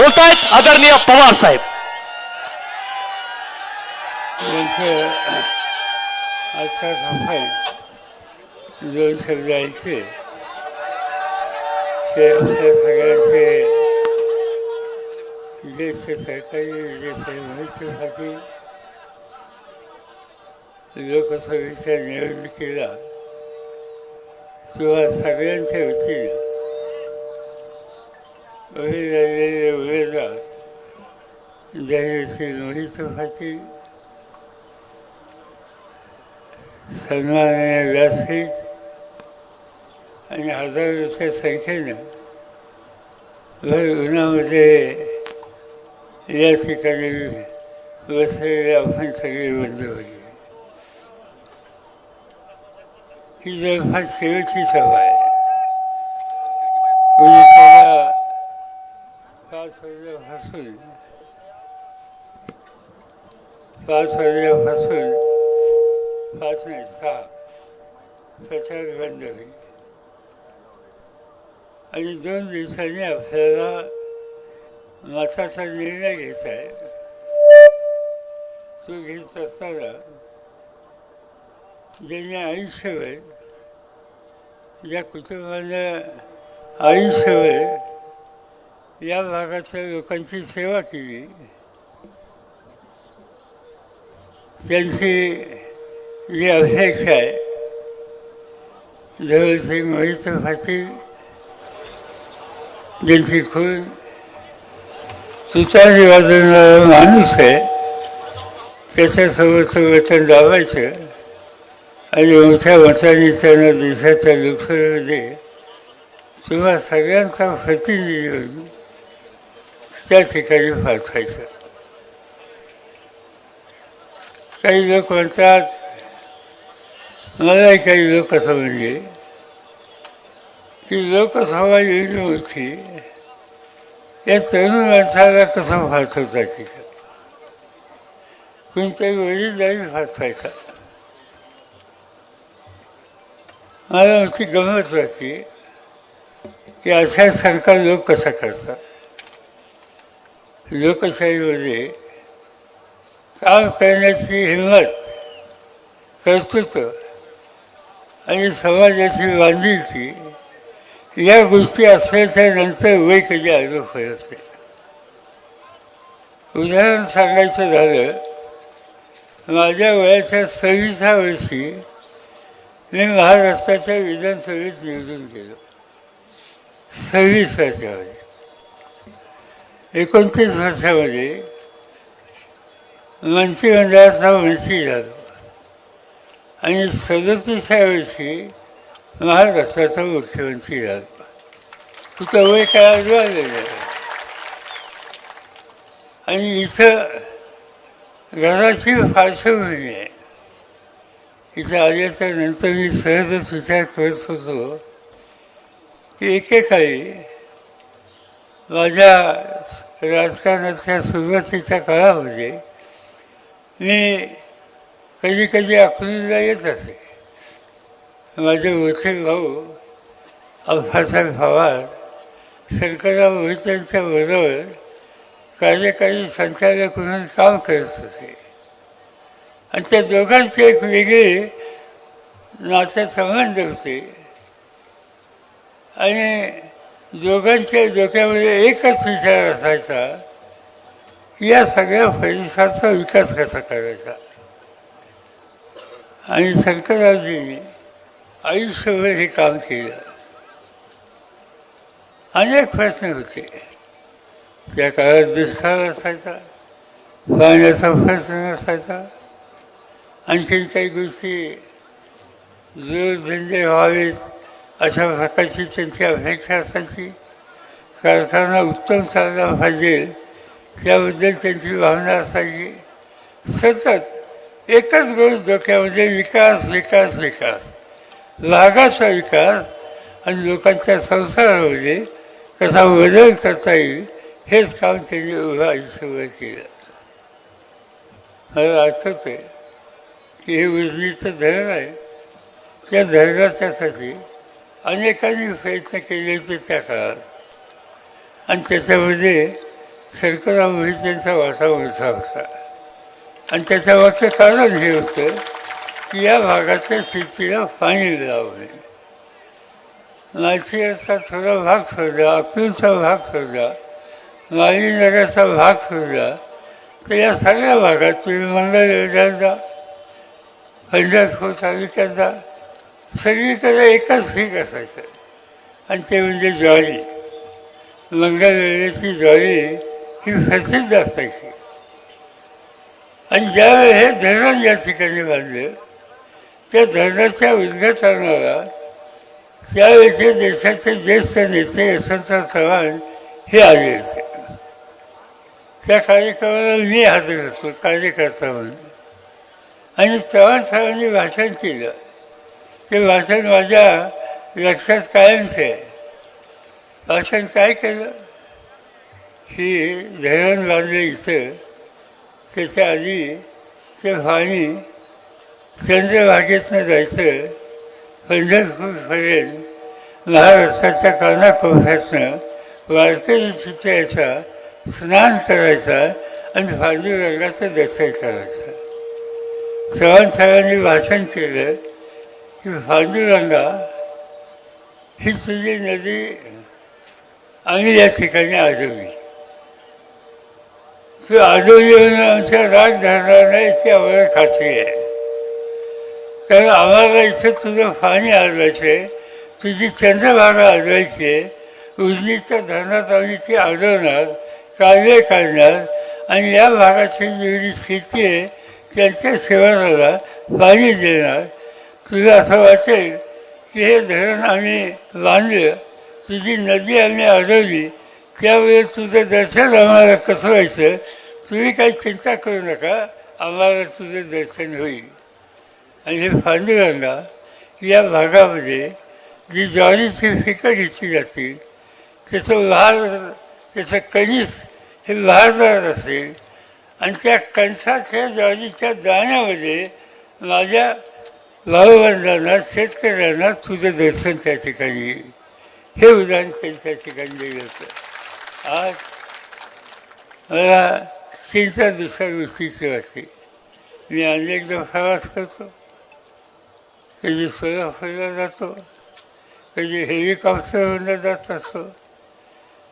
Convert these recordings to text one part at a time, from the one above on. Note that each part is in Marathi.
बोलतायत आदरणीय पवार साहेब. आजचा सफाई दोन शब्द ऐकले ते आमच्या सगळ्यांचे ज्येष्ठ सरकारी ज्येष्ठ माहितीसाठी लोकसभेच्या निवडणुकीला किंवा सगळ्यांच्या वतीनं उभे राहिलेले उमेदवार जाहीरशी सन्माननीय व्यासपीठ आणि हजारोच्या संख्येनं भर उन्हामध्ये या ठिकाणी बसलेले आपण सगळे बंद होते ही जवळपास शेवटची सभा आहे कोणी त्याला पाच वाजल्यापासून पाच वाजल्यापासून पाच नाही सहा प्रचार बंद होईल आणि दोन दिवसांनी आपल्याला मताचा निर्णय घ्यायचा आहे तो घेत असताना ज्यांनी आयुष्यभर ज्या कुटुंबानं आयुष्यभर या भागातल्या लोकांची सेवा केली. त्यांची जी अपेक्षा आहे धवलसिंग मोहित पाटील ज्यांची खून तुतारी वाजवणारा माणूस आहे त्याच्यासोबत वचन दाबायचं आणि मोठ्या मताने त्यांना देशाच्या लोकसभेमध्ये किंवा सगळ्यांचा प्रतिनिधी म्हणून त्या ठिकाणी पाठवायचं काही लोक म्हणतात मलाही काही लोक म्हणजे की लोकसभा योजना होती या तरुण माणसाला कसं फाटवता तिथं कोणत्याही वडीलदारी फाटवायचा मला होती गमत वाटते की अशा सरकार लोक कसा करतात लोकशाहीमध्ये काम करण्याची हिंमत कर्तृत्व आणि समाजाची बांधिलकी या गोष्टी असल्याच्या नंतर वय कधी आलो होत नाही उदाहरण सांगायचं झालं माझ्या वयाच्या सव्वीसा वर्षी मी महाराष्ट्राच्या विधानसभेत निवडून गेलो. सव्वीस वर्षामध्ये. एकोणतीस वर्षामध्ये मंत्रिमंडळाचा मंत्री झालो. आणि सदतीसाव्या वर्षी महाराष्ट्राचा मुख्यमंत्री झालो. तुझं वय काळात झालेलं आणि इथं घराची पार्श्वभूमी आहे. इथं आल्याच्यानंतर मी सहजच विचार करत होतो. की एकेकाळी माझ्या राजकारणाच्या सुरुवातीच्या काळामध्ये मी कधी कधी अकलूजला येत असे. माझे मोठे भाऊ अल्फासाहेब पवार शंकरराव मोहितांच्या बरोबर कार्यकारी संचालक म्हणून काम करत होते आणि त्या दोघांचे एक वेगळे नातेसंबंध होते. आणि दोघांच्या डोक्यामध्ये एकच विचार असायचा की या सगळ्या परिसराचा विकास कसा करायचा? आणि शंकररावजींनी आयुष्यभर हे काम केलं. अनेक प्रश्न होते. त्या काळात दुष्काळ असायचा पाण्याचा प्रश्न असायचा. आणखीन काही गोष्टी जोडधंदे व्हावेत. अशा प्रकारची त्यांची अपेक्षा असायची. करताना उत्तम चालला पाहिजे त्याबद्दल त्यांची भावना असायची. सतत एकच गोष्ट डोक्यामध्ये विकास विकास विकास. लागाचा विकास आणि लोकांच्या संसारामध्ये कसा बदल करता येईल हेच काम त्यांनी उभं आयुष्यभर केलं. मला आठवत आहे की हे उजनीचं धरण आहे. त्या धरणाच्यासाठी अनेकांनी प्रयत्न केले होते त्या काळात. आणि त्याच्यामध्ये शंकरराव त्यांचा वाटा मोठा होता आणि त्याच्या कारण हे होतं की या भागाच्या शेतीला पाणी लावणे. माळशिरसचा थोडा भाग सोडला अकलूचा भाग सोडला माळी भाग सोडला तर या सगळ्या भागात तुम्ही मंगळ योजनाचा पंजाब हो तालुक्यात जा सगळीकडे एकच पीक असायचं. आणि ते म्हणजे ज्वारी. मंगळवेळेची ज्वारी ही प्रसिद्ध असायची. आणि ज्यावेळी हे धरण या ठिकाणी बांधले त्या धरणाच्या उद्घाटनाला त्यावेळेचे देशाचे ज्येष्ठ नेते यशवंतराव चव्हाण हे आले होते. त्या कार्यक्रमाला मी हजर होतो कार्यकर्ता म्हणून. आणि चव्हाण साहेबांनी भाषण केलं. ते भाषण माझ्या लक्षात कायमचं आहे. भाषण काय केलं? ही धरण बांधले इथं त्याच्या आधी ते पाणी चंद्रभागेतनं जायचं पंढरपूरपर्यंत महाराष्ट्राच्या कानाकोपऱ्यातनं वारकरी तिथे यायचा स्नान करायचा आणि पांडुरंगाचं दर्शन करायचं. चव्हाण साहेबांनी भाषण केलं. की पांडुरंगा ही तुझी नदी आम्ही या ठिकाणी आजवली तू आजवली म्हणून आमच्या राग धरणार नाही याची आम्हाला खात्री आहे. कारण आम्हाला इथं तुझं पाणी आजवायचं आहे तुझी चंद्रभागा आजवायची आहे उजनीच्या धरणात आम्ही ती आढळणार कालवे काढणार आणि या भागाची जेवढी शेती आहे त्यांच्या शिवाराला पाणी देणार तुला असं वाटेल की हे धरण आम्ही बांधलं. तुझी नदी आम्ही अडवली त्यावेळेस तुझं दर्शन आम्हाला कसं व्हायचं? तुम्ही काही चिंता करू नका. आम्हाला तुझं दर्शन होईल. आणि हे पांडुरंगा या भागामध्ये जी ज्वारीची फिकं घेतली जातील त्याचं वार त्याचं कणीस हे वारदार असेल. आणि त्या कणसाच्या ज्वारीच्या दाण्यामध्ये माझ्या भाऊबंधांना शेतकऱ्यांना तुझं दर्शन त्या ठिकाणी. येईल हे उदाहरण त्यांच्या ठिकाणी दिलं होतं. आज मला चिंता दुसऱ्या गोष्टीची वाटते मी अनेकदा प्रवास करतो. कधी सोलापूरला जातो कधी हेलिकॉप्टरवरनं जात असतो.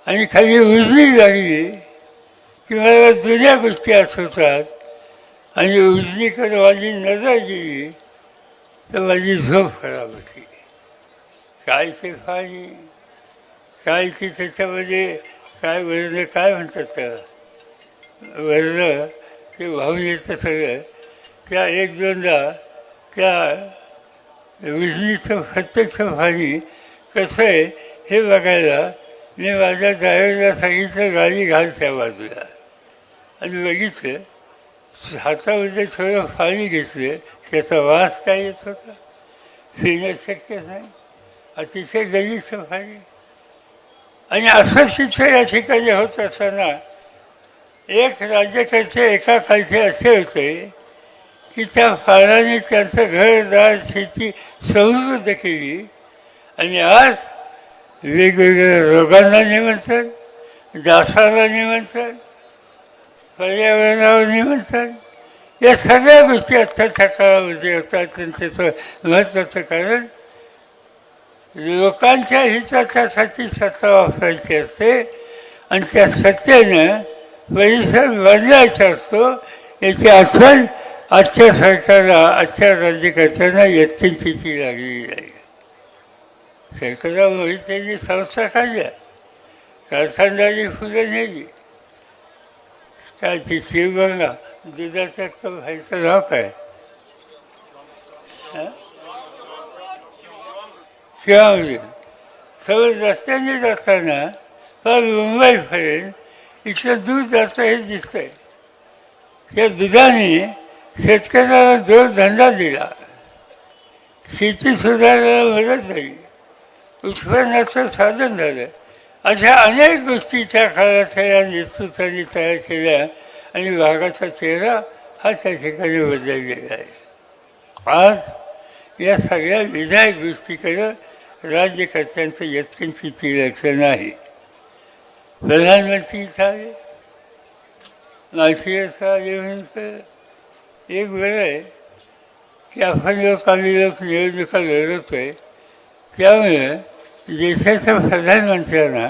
आणि खाली उजळी लागली की मला जुन्या गोष्टी आठवतात आणि उजनीकडे माझी नजर गेली तर माझी झोप खराब होती. काय ते पाणी काय ते त्याच्यामध्ये काय वजलं काय म्हणतात त्याला? वजलं ते वाहून येतं सगळं. त्या एक दोनदा त्या विजलीचं प्रत्यक्ष पाणी कसं आहे हे बघायला मी माझ्या ड्रायव्हरला सांगितलं गाडी घाल त्या बाजूला. आणि बघितलं हातामध्ये थोडं पाणी घेतलं त्याचा वास काय येत होता फिरणं शक्य नाही अतिशय गलिच्छ पाणी आणि असं शिक्षण या ठिकाणी होत असताना एक राज्यकर्ते एका खालचे असे होते की त्या फाळाने त्यांचं घरदार शेती समृद्ध केली आणि आज वेगवेगळ्या रोगांना निमंत्रण दासाला निमंत्रण पर्यावरणावर निमंत्रण या सगळ्या गोष्टी आत्ताच्या काळामध्ये म्हणजे असतात त्यांचं महत्त्वाचं कारण लोकांच्या हिताच्यासाठी सत्ता वापरायची असते आणि त्या सत्तेनं परिसर बदलायचा असतो याची आठवण आजच्या सरकारला आजच्या राज्यकर्त्यांना यत्किंचिती लागलेली आहे. सरकारला मोहित्यांनी संस्था काढल्या कारखानदारी फुलं नेली काय ती शिवगंगा दुधाचं कप व्हायचं नाव काय हं? शिवामृत सगळं रस्त्याने जाताना तर मुंबईपर्यंत इथलं दूध जातं हे दिसतंय. त्या दुधाने शेतकऱ्याला जोरधंदा दिला. शेती सुधारायला मदत झाली. उत्पन्नाचं साधन झालं. अशा अनेक गोष्टीच्या काळात या नेतृत्वाने तयार केल्या आणि भागाचा चेहरा हा त्या ठिकाणी बदललेला आहे. आज या सगळ्या विधायक गोष्टीकडं राज्यकर्त्यांचं यत्किंचित लक्ष नाही प्रधानमंत्री इथं आले माहिती एक वेळ आहे की आपण लोक काही लोक निवडणुका आहे त्यामुळे देशाच्या प्रधानमंत्र्यांना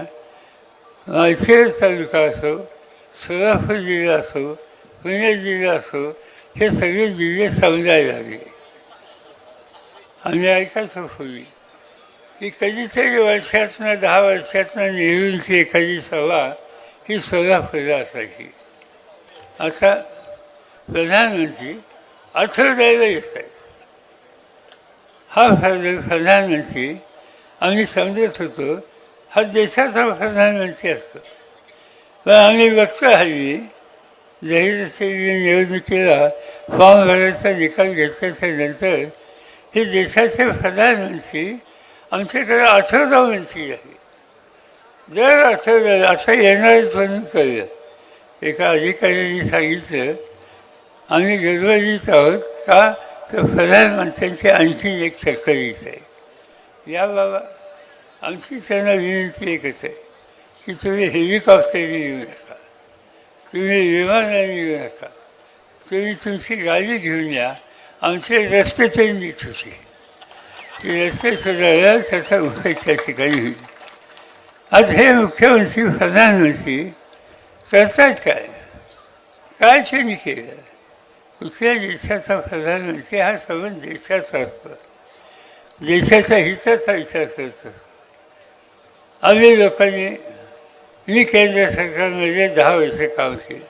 माळशिरस तालुका असो सोलापूर जिल्हा असो पुणे जिल्हा असो हे सगळे जिल्हे समजायला लागले. आम्ही ऐकायचो पूर्वी की कधीतरी वर्षातनं दहा वर्षातनं नेहरूंची एखादी सभा ही सोलापूरला असायची. आता प्रधानमंत्री आठवड्याला येत आहेत. हा प्रधानमंत्री आम्ही समजत होतो हा देशाचा प्रधानमंत्री असतो. पण आम्ही बघतो हल्ली जरी जसे निवडणुकीला फॉर्म भरायचा निकाल घेतल्याच्या नंतर हे देशाचे प्रधानमंत्री आमच्याकडे आठवडा मंत्री आहे. जर असं असं येणारच म्हणून कळलं. एका अधिकाऱ्यांनी सांगितलं आम्ही गडबडीत आहोत का? तर प्रधानमंत्र्यांची आणखी एक चक्करीच आहे या बाबा आमची त्यांना विनंती एकच आहे की तुम्ही हेलिकॉप्टरने येऊ नका तुम्ही विमानाने येऊ नका तुम्ही तुमची गाडी घेऊन या. आमचे रस्ते तरी नीट होते ते रस्ते सुधारला त्याचा उपाय त्या ठिकाणी होईल. आज हे मुख्यमंत्री प्रधानमंत्री करतात काय? काय त्यांनी केलं? कुठल्या देशाचा प्रधानमंत्री? हा संबंध देशाचा असतो. देशाचा हिताचा विचार करतो आम्ही लोकांनी मी केंद्र सरकारमध्ये दहा वर्ष काम केलं.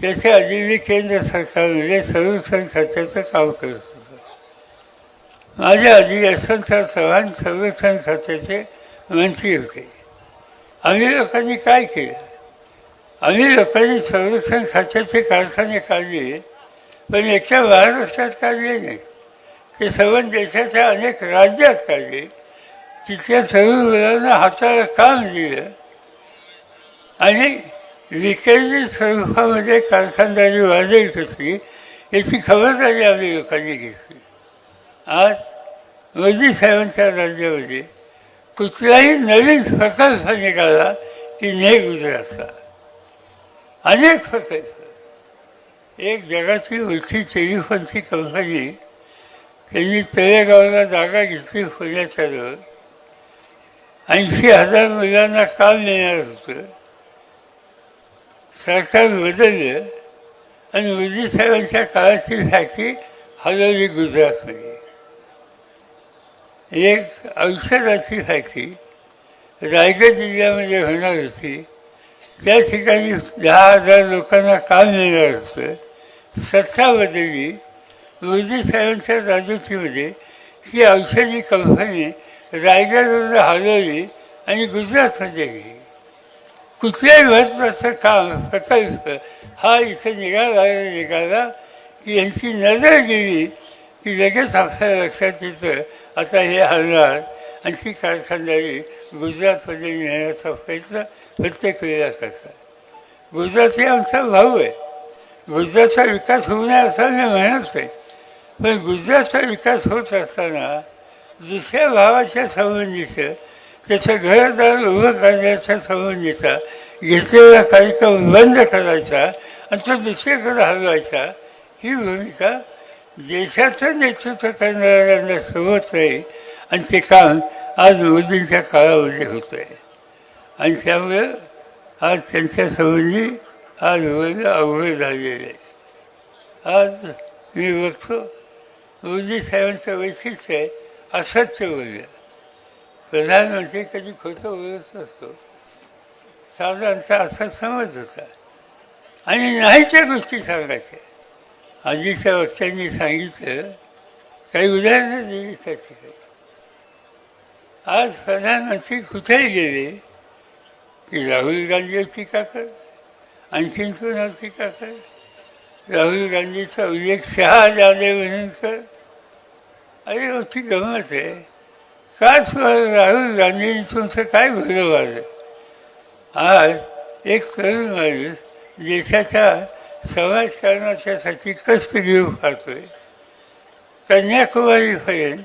त्याच्या आधी मी केंद्र सरकारमध्ये संरक्षण खात्याचं काम करत होतो. माझ्या आधी यशवंतराव चव्हाण संरक्षण खात्याचे मंत्री होते. आम्ही लोकांनी काय केलं? आम्ही लोकांनी संरक्षण खात्याचे कारखाने काढले पण एकट्या महाराष्ट्रात काढले नाही. ते सर्व देशाच्या अनेक राज्यात आले तिथल्या तरुण मुलांना हाताला काम दिलं. आणि विकेंद्रित स्वरूपामध्ये कारखानदारी वाढेल कसली याची खबरदारी आम्ही लोकांनी घेतली. आज मोदी साहेबांच्या राज्यामध्ये कुठलाही नवीन प्रकल्प निघाला की ने गुजरातचा. अनेक प्रकल्प. एक जगाची मोठी टेलिफोनची कंपनी त्यांनी तळेगावला जागा घेतली पुण्याच्या ऐंशी हजार मुलांना काम देणार होतं. सरकार बदललं आणि मोदी साहेबांच्या काळाची फॅक्टरी हलवली गुजरातमध्ये. एक औषधाची फॅक्टरी रायगड जिल्ह्यामध्ये होणार होती. त्या ठिकाणी दहा हजार लोकांना काम मिळणार होतं. सत्ता बदलली. विजय साहेबांच्या राजवटीमध्ये ही औषधी कंपनी रायगडवरून हलवली आणि गुजरातमध्ये गेली. कुठल्याही महत्त्वाचं काम प्रकल्प हा इथे निघाला निघाला की यांची नजर गेली की लगेच आपल्या लक्षात येतं आता हे हलणार आणि ती कारखानदारी गुजरातमध्ये नेण्याचा प्रयत्न प्रत्येक वेळेला करतात. गुजरात हे आमचा भाऊ आहे. गुजरातचा विकास होऊ नये असं मी म्हणत नाही. पण गुजरातचा विकास होत असताना दुसऱ्या भावाच्या संबंधीचं त्याचं घरदार उभं करण्याच्या संबंधीचा घेतलेला कार्यक्रम बंद करायचा आणि तो दुसरीकडे हलवायचा ही भूमिका देशाचं नेतृत्व करणाऱ्यांना सोबत नाही आणि ते काम आज मोदींच्या काळामध्ये होतं आहे आणि त्यामुळे आज त्यांच्या संबंधी आज बोलणं अवघड झालेलं आहे. आज मी बघतो मोदी साहेबांचं वैशिष्ट्य आहे असत्य बोललं प्रधानमंत्री कधी खोटं बोलत नसतो. साधारणचा असा समज होता. आणि नाहीच्या गोष्टी सांगायच्या आधीच्या वक्त्यांनी सांगितलं काही उदाहरणं दिली त्या ठिकाणी आज प्रधानमंत्री कुठेही गेले की राहुल गांधीवर टीका कर आणखीन कोणावर टीका कर. राहुल गांधीचा उल्लेख शहा जादे म्हणून कर अरे मोठी गमत आहे. का राहुल गांधींनी तुमचं काय भलं वाढलं आज एक तरुण माणूस देशाच्या समाजकारणाच्यासाठी कष्ट घेऊ पाहतोय. कन्याकुमारीपर्यंत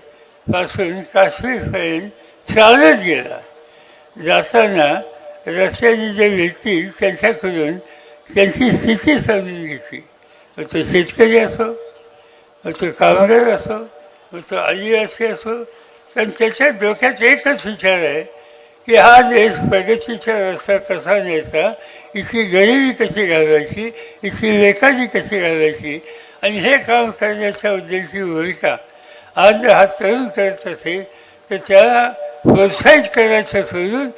पासून काश्मीरपर्यंत चालत गेला. जाताना रस्त्याने जे भेटतील त्यांच्याकडून त्यांची स्थिती समजून घेतली. तो शेतकरी असो मग तो कामगार असो मग तो आदिवासी असो पण त्याच्या डोक्यात एकच विचार आहे की हा देश प्रगतीचा रस्ता कसा न्यायचा इथली गरिबी कशी घालवायची इथली बेकारी कशी घालवायची आणि हे काम करण्याच्या उद्देशाची भूमिका आज हा तरुण करत असेल तर त्याला प्रोत्साहित करायचं सोडून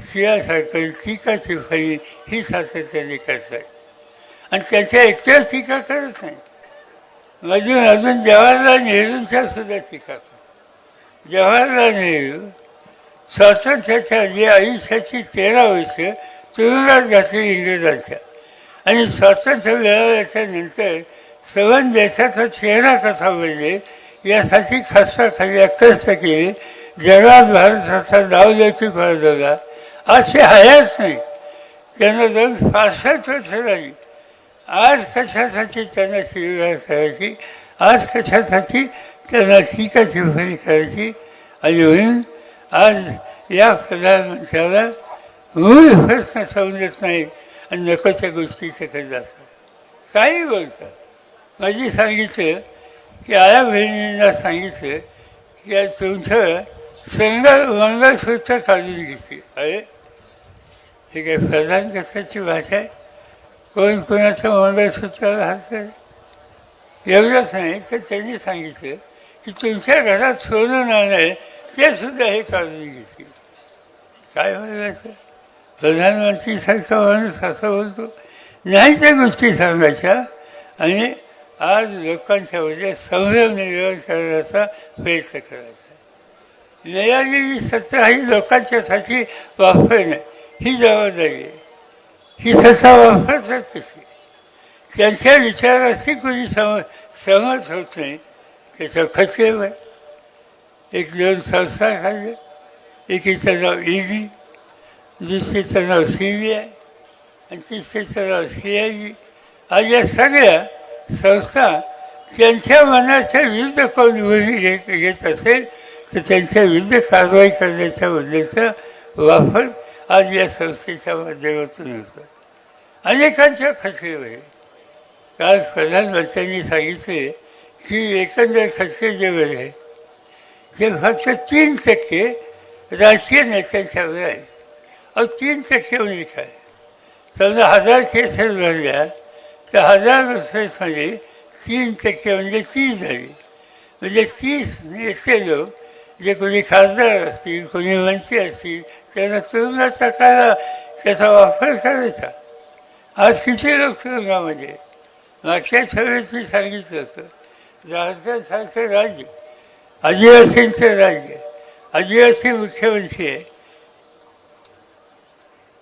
सियासारखं टीका फळी ही सातत्याने करतात. आणि त्याच्या एकट्याच टीका करत नाही. अजून अजून जवाहरलाल नेहरूंच्या सुद्धा टीका करतात जवाहरलाल नेहरू स्वातंत्र्याच्या जे आयुष्याची तेरा वर्ष तुरुंगात घातली इंग्रजांच्या. आणि स्वातंत्र्य मिळाल्याच्या नंतर सवन देशाचा चेहरा कसा म्हणजे यासाठी खस्ता खाली कष्ट केली. जगात भारताचा नावलौकिक फळ आज ते हयाच नाही. त्यांना जाऊन पासष्ट वर्ष झाली आज कशासाठी त्यांना शिवगाळ करायची आज कशासाठी त्यांना शिकाची फळी करायची आणि म्हणून आज या प्रधानमंत्र्याला मूळ प्रश्न समजत नाहीत आणि नकोच्या गोष्टी? करत असतात काही बोलतात माझी सांगितलं की आया बहिणींना सांगितलं की तुमचं संगल मंगळसूत्र काढून घेते. अरे हे काय प्रधान कशाची भाषा आहे? कोण कोणाचं मंगळसूत्राला हात एवढंच नाही तर त्यांनी सांगितलं की तुमच्या घरात सोनं नाणं आहे ते सुद्धा हे काढून घेतील. काय बोलायचं प्रधानमंत्रीसारखा माणूस असं बोलतो नाही त्या गोष्टी सांगायच्या. आणि आज लोकांच्या मध्ये संभ्रम निर्माण करण्याचा प्रयत्न करायचा. मिळालेली सत्ता ही लोकांच्यासाठी वापरणं ही जबाबदारी आहे. ही सत्ता वापरतात तशी त्यांच्या विचाराशी कोणी सम सहमत होत नाही. त्याचं खचलेलं आहे एक दोन संस्था खाल्ले एकीचं नाव ईडी दुसरीचं नाव सी बी आय आणि तिसरीचं नाव सी आय जी. आज या सगळ्या संस्था त्यांच्या मनाच्या विरुद्ध कोण भूमी घेत घेत असेल तर त्यांच्या विरुद्ध कारवाई करण्याच्या बद्दलचा वापर आज या संस्थेच्या माध्यमातून होतो. अनेकांच्या खचलेवर आज प्रधानमंत्र्यांनी सांगितले की एकंदर खर्च जे आहे ते फक्त तीन टक्के राजकीय नेत्यांच्यावर आहेत. अहो तीन टक्के म्हणजे काय? समजा हजार केसेस भरल्या तर हजार केसमध्ये तीन टक्के म्हणजे तीस झाली. म्हणजे तीस नेते लोक जे कोणी खासदार असतील कोणी मंत्री असतील त्यांना तुरुंगात त्याचा वापर करायचा. आज किती लोक तुरुंगामध्ये मागच्या सगळेच मी सांगितलं होतं. राजस्थानसारखं राज्य. आदिवासींचं राज्य. आदिवासी मुख्यमंत्री आहे.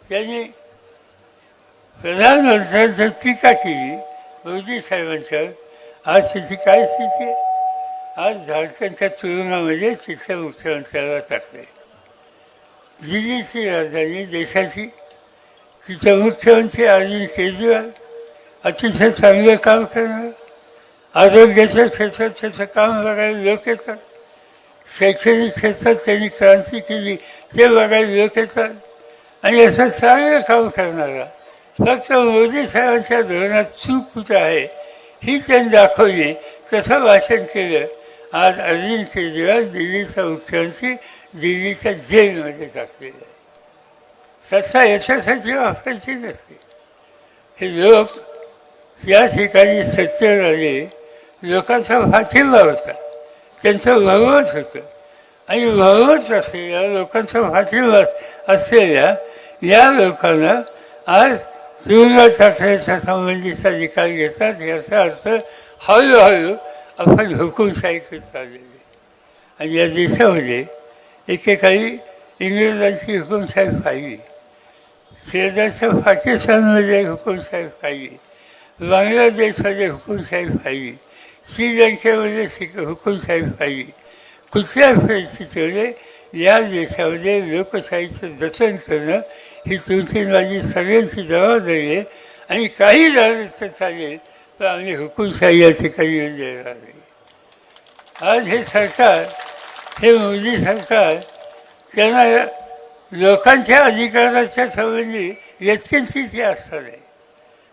त्यांनी प्रधानमंत्र्यांचं टीका केली मोदी साहेबांच्यावर आज तिची काय स्थिती आहे? आज झारखंडच्या तुरुंगामध्ये तिथल्या मुख्यमंत्र्याला टाकले दिल्लीची राजधानी देशाची तिचे मुख्यमंत्री अरविंद केजरीवाल अतिशय चांगलं काम करणार आरोग्याच्या क्षेत्रात त्याचं काम बघायला लोक येतात शैक्षणिक क्षेत्रात त्यांनी क्रांती केली ते बघायला लोक येतात आणि असं चांगलं काम करणारा फक्त मोदी साहेबांच्या धोरणात चूक कुठं आहे ही त्यांनी दाखवली तसं भाषण केलं. आज अरविंद केजरीवाल दिल्लीचा मुख्यमंत्री दिल्लीच्या जेलमध्ये टाकलेला आहे. सत्ता याच्यासाठी वापरायची नसते. हे लोक या ठिकाणी सत्तेवर आले लोकांचा पाठिंबा होता त्यांचं भगवत होतं. आणि भगवत असलेल्या लोकांचा पाठिंबा असलेल्या या लोकांना आज तुरुंगात टाकण्याच्या संबंधीचा निकाल घेतात याचा अर्थ हळूहळू आपण हुकुमशाही करत चाललेली आणि या देशामध्ये एकेकाळी इंग्रजांची हुकुमशाही पाहिली. शेजारच्या पाकिस्तानमध्ये हुकुमसाहेब पाहिजे बांगलादेशमध्ये हुकुमशाही पाहिजे श्रीलंकेमध्ये शिक हुकुमशाही पाहिली कुठल्याही परिस्थितीमध्ये या देशामध्ये लोकशाहीचं जतन करणं ही तुमची माझी सगळ्यांची जबाबदारी आहे आणि काही झालं तर चालेल तर आम्ही हुकुमशाही या ठिकाणी येऊन देणार नाही आज हे सरकार हे मोदी सरकार त्यांना लोकांच्या अधिकाराच्या संबंधी व्यक्तींची असणार आहे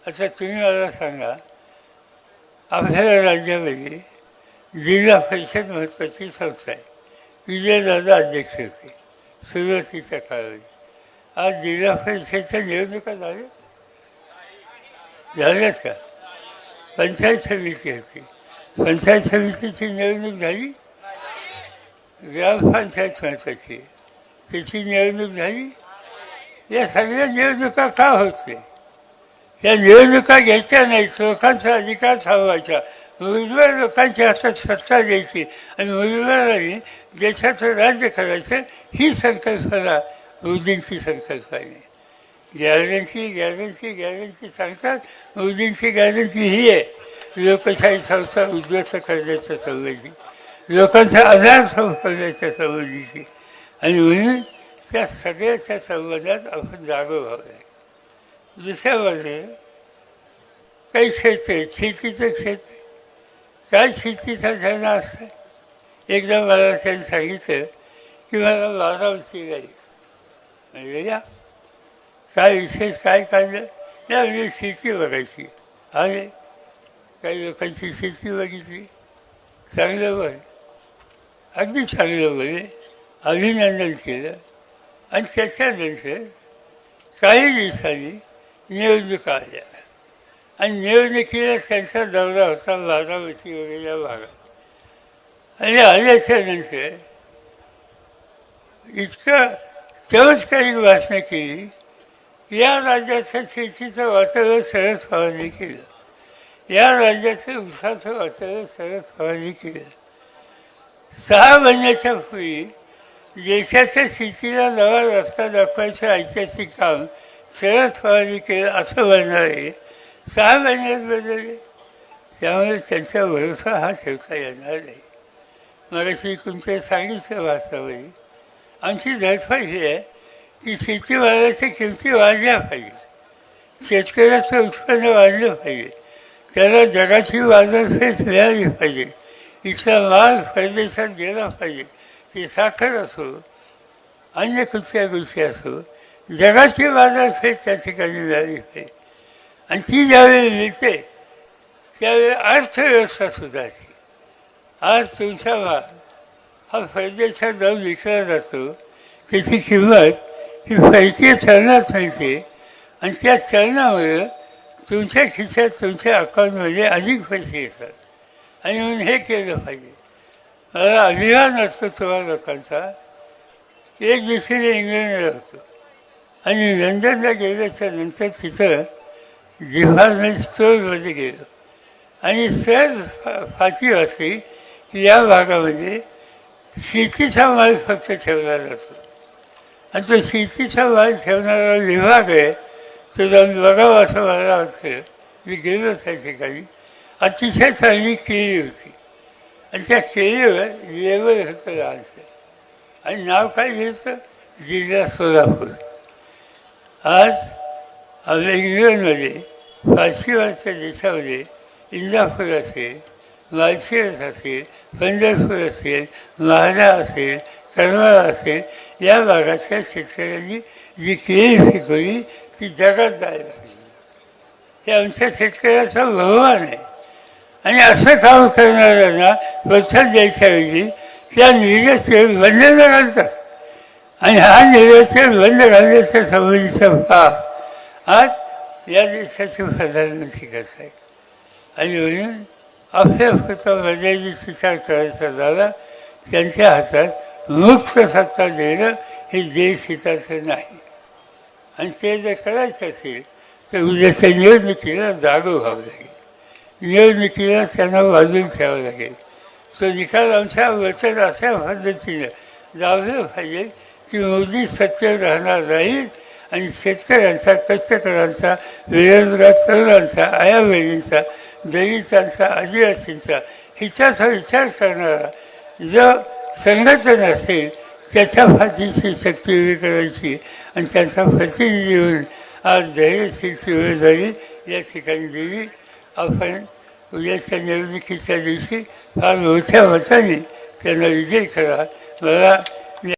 आता तुम्ही मला सांगा आपल्या राज्यामध्ये जिल्हा परिषद महत्त्वाची संस्था आहे. विजयदादा अध्यक्ष होते सुरुवातीच्या काळामध्ये आज जिल्हा परिषदच्या निवडणुका झाल्या? झाल्याच का? पंचायत समिती होती. पंचायत समितीची निवडणूक झाली? ग्रामपंचायत महत्वाची त्याची निवडणूक झाली. या सगळ्या निवडणुका का होते? या त्या निवडणुका घ्यायच्या नाहीत लोकांचा अधिकार थांबवायचा. उमेदवार लोकांच्या हातात सत्ता द्यायची आणि उमेदवारांनी देशाचं राज्य करायचं ही संकल्पना मोदींची संकल्पना आहे. गॅरंटी गॅरंटी गॅरंटी सांगतात मोदींची गॅरंटी ही आहे. लोकशाही संस्था उद्ध्वस्त करण्याच्या संबंधी लोकांचा आधार संपवण्याच्या संबंधीची. आणि म्हणून त्या सगळ्याच्या संबंधात आपण जागो व्हावं. आहे दुसऱ्या बाजूने काही क्षेत्र आहे शेतीचं क्षेत्र आहे. काय शेतीचा त्यांना असतं एकदा मला त्यांनी सांगितलं की मला बारामती जायचं. म्हणजे या काय विशेष काय काढलं या म्हणजे शेती बघायची. आणि काही लोकांची शेती बघितली. चांगलं बघ. अगदी चांगलं बघ. अभिनंदन केलं. आणि त्याच्यानंतर काही दिवसांनी निवडणुका आल्या. आणि निवडणुकीला त्यांचा दौरा होता बारामती वगैरे या भागात. आणि आल्याच्यानंतर इतकं चमत्कारिक भाषणं केली की या राज्याचं शेतीचं वातावरण सरस फवारणी केलं. या राज्याचं उसाचं वातावरण सरस फवारणी केलं. सहा महिन्याच्या पूर्वी देशाच्या शेतीला नवा रस्ता दाखवायचं ऐतिहासिक काम सरळ फवारणी केलं असं म्हणणारे सहा महिन्यात बदलले त्यामुळे त्यांचा भरोसा हा ठेवता येणार नाही. मला श्री तुमच्या सांगितलं भाषामध्ये आमची धडपड ही आहे की शेतीमालाच्या किमती वाढल्या पाहिजे. शेतकऱ्याचं उत्पन्न वाढलं पाहिजे. त्याला जगाची बाजारपेठ मिळाली पाहिजे. इथला माल परदेशात गेला पाहिजे. ती साखर असो अन्य कुठल्या गोष्टी असो जगाची बाजारपेठ त्या ठिकाणी मिळाली आहे. आणि ती ज्यावेळी मिळते त्यावेळी अर्थव्यवस्था सुधारते आज तुमचा भाग हा परदेशात जाऊन विकला जातो त्याची किंमत ही परकीय चलनात मिळते आणि त्या चलनामुळे तुमच्या खिशात तुमच्या अकाउंटमध्ये अधिक पैसे येतात. आणि म्हणून हे केलं पाहिजे. अभिमान असतो तुम्हा लोकांचा. एक दिवशीने इंग्लंडला होतो आणि लंडनला गेल्याच्यानंतर तिथं जिव्हारमेंट स्टोरमध्ये गेलो. आणि सहज फा- फाशी वाचली की या भागामध्ये शेतीचा माल फक्त ठेवला जातो आणि तो शेतीचा माल ठेवणारा विभाग आहे तो जाऊन बघावा असं मला वाटतं. मी गेलो त्या ठिकाणी. अतिशय चांगली केळी होती. आणि त्या केळीवर लेबल होतं लहानसं आणि नाव काय घ्यायचं? जिल्हा सोलापूर. आज आपल्या इंग्लंडमध्ये पाचशेवरच्या देशामध्ये इंदापूर असेल मालशिरस असेल पंढरपूर असेल महादा असेल करमाळा असेल या भागातल्या शेतकऱ्यांनी जी केळी पिकवली ती जगात जायला लागली. हे आमच्या शेतकऱ्याचा भगवान आहे. आणि असं काम करणाऱ्यांना प्रोत्साहन द्यायच्याऐवजी त्या निर्यात बंधन घालतात आणि हा निर्यात बंद घालण्याच्या संबंधीचा भाव आज या देशाचे प्रधानमंत्री करत आहे? आणि म्हणून आपल्या पुरता सुचार विचार करायचा झाला त्यांच्या हातात मुक्त सत्ता देणं हे देश हिताचं नाही. आणि ते जर करायचं असेल तर उद्याच्या निवडणुकीला जागं व्हावं लागेल. नियमितीला त्यांना बाजून ठेवावं लागेल. तो निकाल आमच्या वचन अशा पद्धतीनं लावलं पाहिजे की मोदी सत्य राहणार नाहीत आणि शेतकऱ्यांचा कष्टकऱ्यांचा बेरोजगार तरुणांचा आया बहिणींचा दलितांचा आदिवासींचा हिच्याचा विचार करणारा जो संघटन असेल त्याच्या फाशीची शक्ती उभी करायची आणि त्यांचा प्रतिनिधी होऊन आज धैर्यशीलची वेळ झाली. या ठिकाणी दिली. आपण उद्याच्या निवडणुकीच्या दिवशी फार मोठ्या मताने त्यांना विजय करा. मला